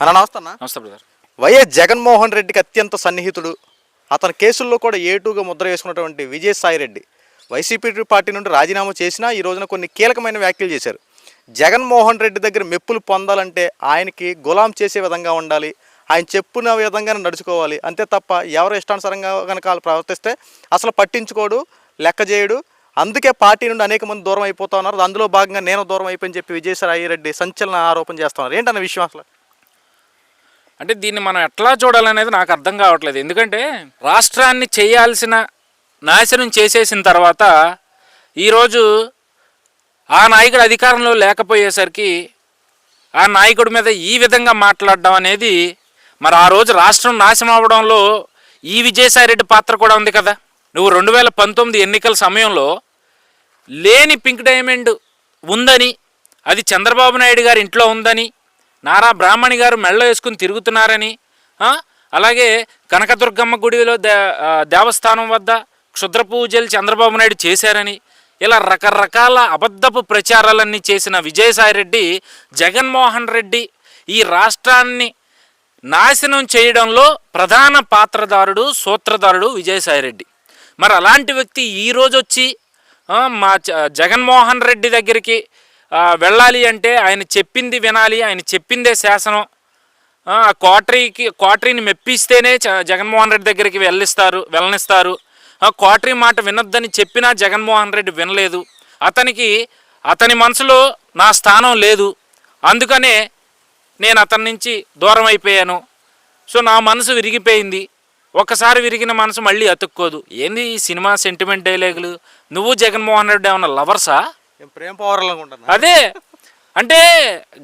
అన్న నమస్తే అన్న. నమస్తే బ్రదర్. వైఎస్ జగన్మోహన్ రెడ్డికి అత్యంత సన్నిహితుడు. అతని కేసుల్లో కూడా ఏటుగా ముద్ర వేసుకున్నటువంటి విజయసాయి రెడ్డి. వైసీపీ పార్టీ నుండి రాజీనామా చేసినా ఈ రోజున కొన్ని కీలకమైన వ్యాఖ్యలు చేశారు. జగన్మోహన్ రెడ్డి దగ్గర మెప్పులు పొందాలంటే ఆయనకి గులాం చేసే విధంగా ఉండాలి. ఆయన చెప్పిన విధంగానే నడుచుకోవాలి. అంతే తప్ప ఎవరు ఇష్టానుసారంగా కనుక ప్రవర్తిస్తే అసలు పట్టించుకోడు లెక్క చేయడు. అందుకే పార్టీ నుండి అనేక మంది దూరం అయిపోతా ఉన్నారు. అందులో భాగంగా నేను దూరం అయిపోయి చెప్పి విజయసాయి రెడ్డి సంచలన ఆరోపణ చేస్తున్నారు ఏంటన్న విషయం అసలు? అంటే దీన్ని మనం ఎట్లా చూడాలనేది నాకు అర్థం కావట్లేదు. ఎందుకంటే రాష్ట్రాన్ని చేయాల్సిన నాశనం చేసేసిన తర్వాత ఈరోజు ఆ నాయకుడు అధికారంలో లేకపోయేసరికి ఆ నాయకుడి మీద ఈ విధంగా మాట్లాడడం అనేది మరి ఆ రోజు రాష్ట్రం నాశనం అవడంలో ఈ విజయసాయిరెడ్డి పాత్ర కూడా ఉంది కదా. నువ్వు రెండు వేల పంతొమ్మిది ఎన్నికల సమయంలో లేని పింక్ డైమండ్ ఉందని అది చంద్రబాబు నాయుడు గారి ఇంట్లో ఉందని నారా బ్రాహ్మణి గారు మెళ్ళ వేసుకుని తిరుగుతున్నారని అలాగే కనకదుర్గమ్మ గుడిలో దే దేవస్థానం వద్ద క్షుద్ర పూజలు చంద్రబాబు నాయుడు చేశారని ఇలా రకరకాల అబద్ధపు ప్రచారాలన్నీ చేసిన విజయసాయిరెడ్డి జగన్మోహన్ రెడ్డి ఈ రాష్ట్రాన్ని నాశనం చేయడంలో ప్రధాన పాత్రదారుడు సూత్రధారుడు విజయసాయిరెడ్డి. మరి అలాంటి వ్యక్తి ఈరోజు వచ్చి మా జగన్మోహన్ రెడ్డి దగ్గరికి వెళ్ళాలి అంటే ఆయన చెప్పింది వినాలి ఆయన చెప్పిందే శాసనం. ఆ క్వార్టరీకి మెప్పిస్తేనే జగన్మోహన్ రెడ్డి దగ్గరికి వెళ్ళిస్తారు వెళ్ళనిస్తారు. ఆ మాట వినొద్దని చెప్పినా జగన్మోహన్ రెడ్డి వినలేదు. అతనికి అతని మనసులో నా స్థానం లేదు. అందుకనే నేను అతని నుంచి దూరం అయిపోయాను. సో నా మనసు విరిగిపోయింది. ఒకసారి విరిగిన మనసు మళ్ళీ అతుక్కోదు. ఏంది ఈ సినిమా సెంటిమెంట్ డైలాగులు? నువ్వు జగన్మోహన్ రెడ్డి ఏమన్నా లవర్సా? ప్రేమ పవర్లు అదే. అంటే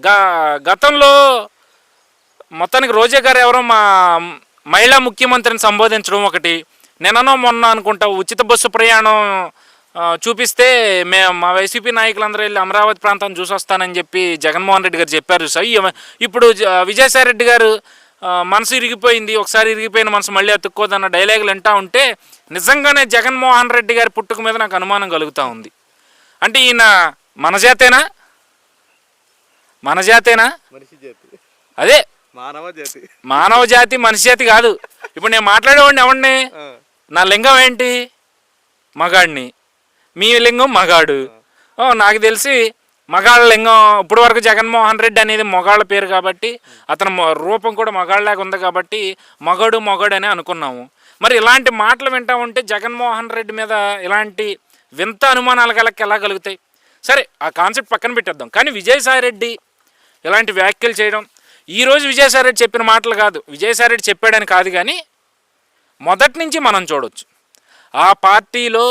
గ గతంలో మొత్తానికి రోజా గారు ఎవరో మా మహిళా ముఖ్యమంత్రిని సంబోధించడం ఒకటి. నిన్ననో మొన్న అనుకుంటా ఉచిత బస్సు ప్రయాణం చూపిస్తే మేము మా వైసీపీ నాయకులందరూ వెళ్ళి అమరావతి ప్రాంతం చూసి వస్తానని చెప్పి జగన్మోహన్ రెడ్డి గారు చెప్పారు. సార్ ఇప్పుడు విజయసాయి రెడ్డి గారు మనసు ఇరిగిపోయింది ఒకసారి ఇరిగిపోయిన మనసు మళ్ళీ అతుక్కోదన్న డైలాగులు వింటా ఉంటే నిజంగానే జగన్మోహన్ రెడ్డి గారి పుట్టుక మీద నాకు అనుమానం కలుగుతూ ఉంది. అంటే ఈయన మన జాతేనా? మన జాతేనా? మనిషి జాతి. అదే. మానవ జాతి. మానవ జాతి మనిషి జాతి కాదు. ఇప్పుడు నేను మాట్లాడేవాడిని ఎవడిని? నా లింగం ఏంటి? మగాడిని. మీ లింగం మగాడు. నాకు తెలిసి మగాళ్ళ లింగం ఇప్పుడు వరకు జగన్మోహన్ రెడ్డి అనేది మగాళ్ళ పేరు కాబట్టి అతని రూపం కూడా మగాళ్ళలాగా ఉంది కాబట్టి మగాడు మగాడు అని అనుకున్నాము. మరి ఇలాంటి మాటలు వింటా ఉంటే జగన్మోహన్ రెడ్డి మీద ఇలాంటి వింత అనుమానాలు కలకి ఎలా కలుగుతాయి సరే ఆ కాన్సెప్ట్ పక్కన పెట్టేద్దాం. కానీ విజయసాయి రెడ్డి ఇలాంటి వ్యాఖ్యలు చేయడం ఈరోజు విజయసాయి రెడ్డి చెప్పిన మాటలు కాదు. విజయసాయి రెడ్డి చెప్పాడని కాదు కానీ మొదటి నుంచి మనం చూడవచ్చు ఆ పార్టీలో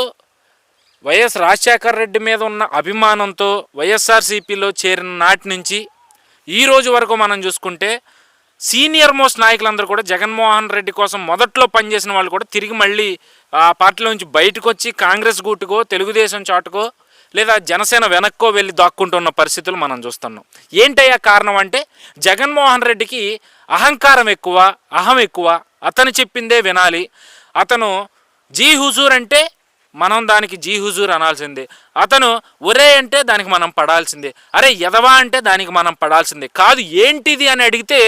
వైఎస్ రాజశేఖర రెడ్డి మీద ఉన్న అభిమానంతో వైఎస్ఆర్సీపీలో చేరిన నాటి నుంచి ఈ రోజు వరకు మనం చూసుకుంటే సీనియర్ మోస్ట్ నాయకులందరూ కూడా జగన్మోహన్ రెడ్డి కోసం మొదట్లో పనిచేసిన వాళ్ళు కూడా తిరిగి మళ్ళీ ఆ పార్టీలో నుంచి బయటకు వచ్చి కాంగ్రెస్ గూటుకో తెలుగుదేశం చాటుకో లేదా జనసేన వెనక్కో వెళ్ళి దాక్కుంటున్న పరిస్థితులు మనం చూస్తున్నాం. ఏంటయ్యా కారణం అంటే జగన్మోహన్ రెడ్డికి అహంకారం ఎక్కువ అహం ఎక్కువ అతను చెప్పిందే వినాలి. అతను జీ హుజూర్ అంటే మనం దానికి జీ హుజూర్ అనాల్సిందే. అతను ఒరే అంటే దానికి మనం పడాల్సిందే. అరే ఎదవా అంటే దానికి మనం పడాల్సిందే. కాదు ఏంటిది అని అడిగితే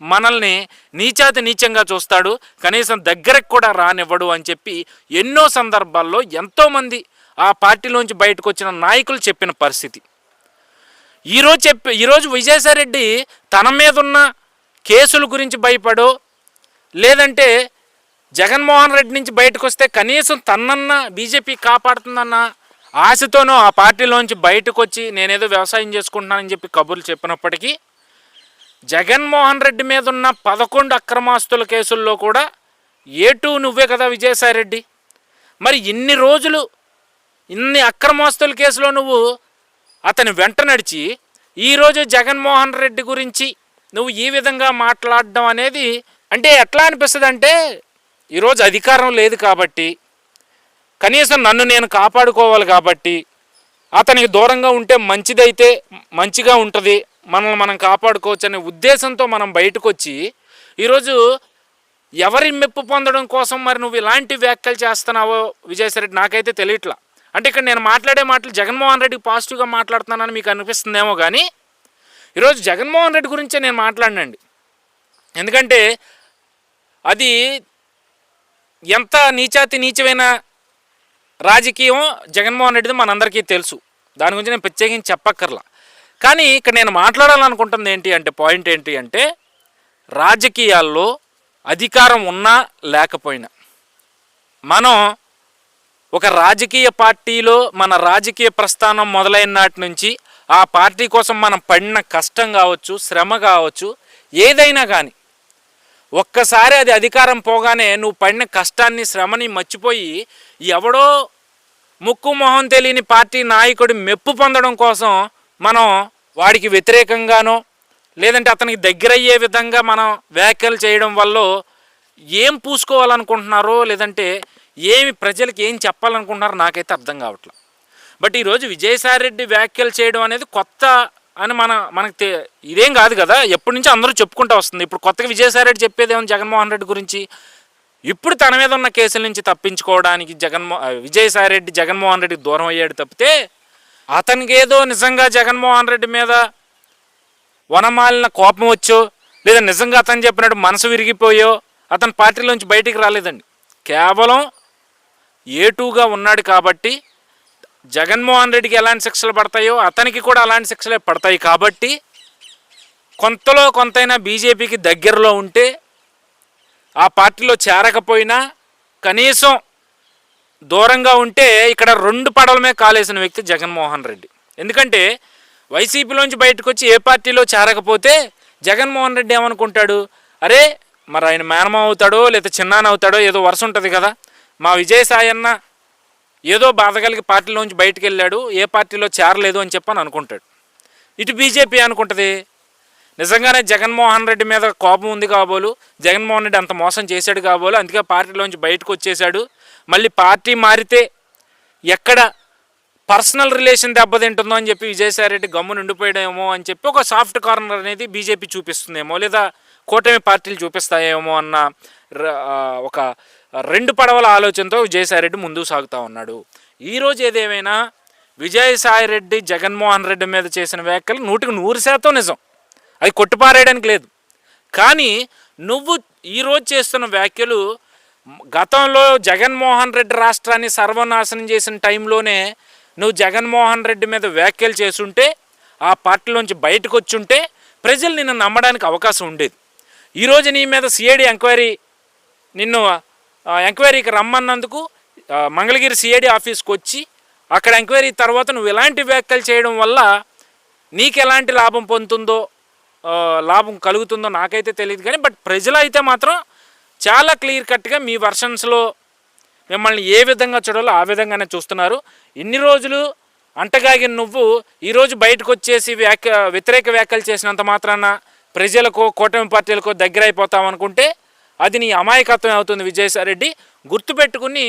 మనల్ని నీచాతి నీచంగా చూస్తాడు కనీసం దగ్గరకు కూడా రానివ్వడు అని చెప్పి ఎన్నో సందర్భాల్లో ఎంతోమంది ఆ పార్టీలోంచి బయటకు వచ్చిన నాయకులు చెప్పిన పరిస్థితి. ఈరోజు చెప్పి ఈరోజు విజయసాయిరెడ్డి తన మీద ఉన్న కేసుల గురించి భయపడో లేదంటే జగన్మోహన్ రెడ్డి నుంచి బయటకు వస్తే కనీసం తన్నన్న బీజేపీ కాపాడుతుందన్న ఆశతోనూ ఆ పార్టీలోంచి బయటకు వచ్చి నేనేదో వ్యవసాయం చేసుకుంటున్నానని చెప్పి కబుర్లు చెప్పినప్పటికీ జగన్మోహన్ రెడ్డి మీద ఉన్న పదకొండు అక్రమాస్తుల కేసుల్లో కూడా ఏటూ నువ్వే కదా విజయసాయి రెడ్డి మరి ఇన్ని రోజులు ఇన్ని అక్రమాస్తుల కేసులో నువ్వు అతని వెంట నడిచి ఈరోజు జగన్మోహన్ రెడ్డి గురించి నువ్వు ఈ విధంగా మాట్లాడడం అనేది అంటే ఎట్లా అనిపిస్తుంది అంటే ఈరోజు అధికారం లేదు కాబట్టి కనీసం నన్ను నేను కాపాడుకోవాలి కాబట్టి అతనికి దూరంగా ఉంటే మంచిదైతే మంచిగా ఉంటుంది మనల్ని మనం కాపాడుకోవచ్చు అనే ఉద్దేశంతో మనం బయటకు వచ్చి ఈరోజు ఎవరి మెప్పు పొందడం కోసం మరి నువ్వు ఇలాంటి వ్యాఖ్యలు చేస్తున్నావో విజయసాయిరెడ్డి నాకైతే తెలియట్లా. అంటే ఇక్కడ నేను మాట్లాడే మాటలు జగన్మోహన్ రెడ్డి పాజిటివ్గా మాట్లాడుతున్నానని మీకు అనిపిస్తుందేమో కానీ ఈరోజు జగన్మోహన్ రెడ్డి గురించే నేను మాట్లాడినండి. ఎందుకంటే అది ఎంత నీచాతి నీచమైన రాజకీయం జగన్మోహన్ రెడ్డిది మనందరికీ తెలుసు. దాని గురించి నేను ప్రత్యేకించి చెప్పక్కర్లా. కానీ ఇక్కడ నేను మాట్లాడాలనుకుంటుంది ఏంటి అంటే పాయింట్ ఏంటి అంటే రాజకీయాల్లో అధికారం ఉన్నా లేకపోయినా మనం ఒక రాజకీయ పార్టీలో మన రాజకీయ ప్రస్థానం మొదలైన నాటి నుంచి ఆ పార్టీ కోసం మనం పడిన కష్టం కావచ్చు శ్రమ కావచ్చు ఏదైనా కానీ ఒక్కసారి అది అధికారం పోగానే నువ్వు పడిన కష్టాన్ని శ్రమని మర్చిపోయి ఎవడో ముక్కు మొహం తెలియని పార్టీ నాయకుడి మెప్పు పొందడం కోసం మనం వాడికి వ్యతిరేకంగానో లేదంటే అతనికి దగ్గరయ్యే విధంగా మనం వ్యాఖ్యలు చేయడం వల్ల ఏం పూసుకోవాలనుకుంటున్నారో లేదంటే ఏమి ప్రజలకు ఏం చెప్పాలనుకుంటున్నారో నాకైతే అర్థం కావట్లేదు బట్ ఈరోజు విజయసాయి రెడ్డి వ్యాఖ్యలు చేయడం అనేది కొత్త అని మన మనకు తె- ఇదేం కాదు కదా. ఎప్పటి నుంచి అందరూ చెప్పుకుంటూ వస్తుంది. ఇప్పుడు కొత్తగా విజయసాయి రెడ్డి చెప్పేది ఏమో జగన్మోహన్ రెడ్డి గురించి. ఇప్పుడు తన మీద ఉన్న కేసుల నుంచి తప్పించుకోవడానికి జగన్మో విజయసాయి రెడ్డి జగన్మోహన్ రెడ్డికి దూరం అయ్యాడు తప్పితే అతనికి ఏదో నిజంగా జగన్మోహన్ రెడ్డి మీద వనమాలిన కోపం వచ్చో లేదా నిజంగా అతను చెప్పినట్టు మనసు విరిగిపోయో అతను పార్టీలోంచి బయటికి రాలేదండి. కేవలం ఏటూగా ఉన్నాడు కాబట్టి జగన్మోహన్ రెడ్డికి ఎలాంటి శిక్షలు పడతాయో అతనికి కూడా అలాంటి శిక్షలే పడతాయి కాబట్టి కొంతలో కొంతైనా బీజేపీకి దగ్గరలో ఉంటే ఆ పార్టీలో చేరకపోయినా కనీసం దూరంగా ఉంటే ఇక్కడ రెండు పడవలమే కాలేసిన వ్యక్తి జగన్మోహన్ రెడ్డి. ఎందుకంటే వైసీపీలోంచి బయటకు వచ్చి ఏ పార్టీలో చేరకపోతే జగన్మోహన్ రెడ్డి ఏమనుకుంటాడు? అరే మరి ఆయన మేనమ అవుతాడో లేదా చిన్నాన అవుతాడో ఏదో వరుస ఉంటుంది కదా. మా విజయసాయి అన్న ఏదో బాధ కలిగి పార్టీలోంచి బయటకు వెళ్ళాడు ఏ పార్టీలో చేరలేదు అని చెప్పని అనుకుంటాడు. ఇటు బీజేపీ అనుకుంటుంది నిజంగానే జగన్మోహన్ రెడ్డి మీద కోపం ఉంది కాబోలు జగన్మోహన్ రెడ్డి అంత మోసం చేశాడు కాబోలు అందుకే పార్టీలోంచి బయటకు వచ్చేసాడు మళ్ళీ పార్టీ మారితే ఎక్కడ పర్సనల్ రిలేషన్ దెబ్బతింటుందో అని చెప్పి విజయసాయి రెడ్డి గమ్ము నిండిపోయడేమో అని చెప్పి ఒక సాఫ్ట్ కార్నర్ అనేది బీజేపీ చూపిస్తుందేమో లేదా కూటమి పార్టీలు చూపిస్తాయేమో అన్న ఒక రెండు పడవల ఆలోచనతో విజయసాయి రెడ్డి ముందుకు సాగుతూ ఉన్నాడు. ఈరోజు ఏదేమైనా విజయసాయి రెడ్డి జగన్మోహన్ రెడ్డి మీద చేసిన వ్యాఖ్యలు నూటికి నూరు శాతం నిజం. అది కొట్టుపారేయడానికి లేదు. కానీ నువ్వు ఈరోజు చేస్తున్న వ్యాఖ్యలు గతంలో జగన్మోహన్ రెడ్డి రాష్ట్రాన్ని సర్వనాశనం చేసిన టైంలోనే నువ్వు జగన్మోహన్ రెడ్డి మీద వ్యాఖ్యలు చేసుంటే ఆ పార్టీలోంచి బయటకు వచ్చుంటే ప్రజలు నిన్ను నమ్మడానికి అవకాశం ఉండేది. ఈరోజు నీ మీద సిఐడి ఎంక్వైరీ నిన్ను ఎంక్వైరీకి రమ్మన్నందుకు మంగళగిరి సిఐడి ఆఫీస్కి వచ్చి అక్కడ ఎంక్వైరీ తర్వాత నువ్వు ఎలాంటి వ్యాఖ్యలు చేయడం వల్ల నీకు ఎలాంటి లాభం పొందుతుందో లాభం కలుగుతుందో నాకైతే తెలియదు కానీ బట్ ప్రజలు అయితే మాత్రం చాలా క్లియర్ కట్గా మీ వర్షన్స్లో మిమ్మల్ని ఏ విధంగా చూడాలో ఆ విధంగానే చూస్తున్నారు. ఇన్ని రోజులు అంటగాగిన నువ్వు ఈరోజు బయటకు వచ్చేసి వ్యాఖ్య వ్యతిరేక వ్యాఖ్యలు చేసినంత మాత్రాన ప్రజలకు కూటమి పార్టీలకు దగ్గర అయిపోతాం అనుకుంటే అది నీ అమాయకత్వం అవుతుంది విజయసాయిరెడ్డి. గుర్తుపెట్టుకుని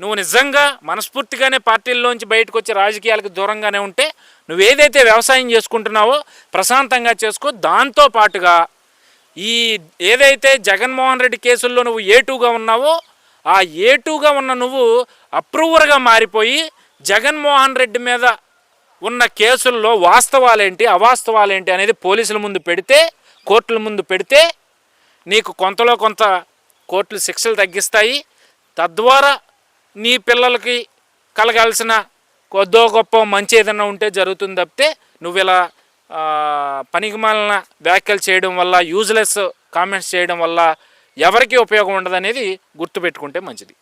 నువ్వు నిజంగా మనస్ఫూర్తిగానే పార్టీల్లోంచి బయటకు వచ్చి రాజకీయాలకు దూరంగానే ఉంటే నువ్వు ఏదైతే వ్యవసాయం చేసుకుంటున్నావో ప్రశాంతంగా చేసుకో. దాంతో పాటుగా ఈ ఏదైతే జగన్మోహన్ రెడ్డి కేసుల్లో నువ్వు ఏటూగా ఉన్నావో ఆ ఏటూగా ఉన్న నువ్వు అప్రూవర్గా మారిపోయి జగన్మోహన్ రెడ్డి మీద ఉన్న కేసుల్లో వాస్తవాలేంటి అవాస్తవాలేంటి అనేది పోలీసుల ముందు పెడితే కోర్టుల ముందు పెడితే నీకు కొంతలో కొంత కోర్టులు శిక్షలు తగ్గిస్తాయి. తద్వారా నీ పిల్లలకి కలగాల్సిన కొద్దో గొప్ప మంచి ఏదైనా ఉంటే జరుగుతుంది తప్పితే నువ్వు ఇలా పనికిమాలిన వ్యాఖ్యలు చేయడం వల్ల యూజ్లెస్ కామెంట్స్ చేయడం వల్ల ఎవరికీ ఉపయోగం ఉండదనేది గుర్తుపెట్టుకుంటే మంచిది.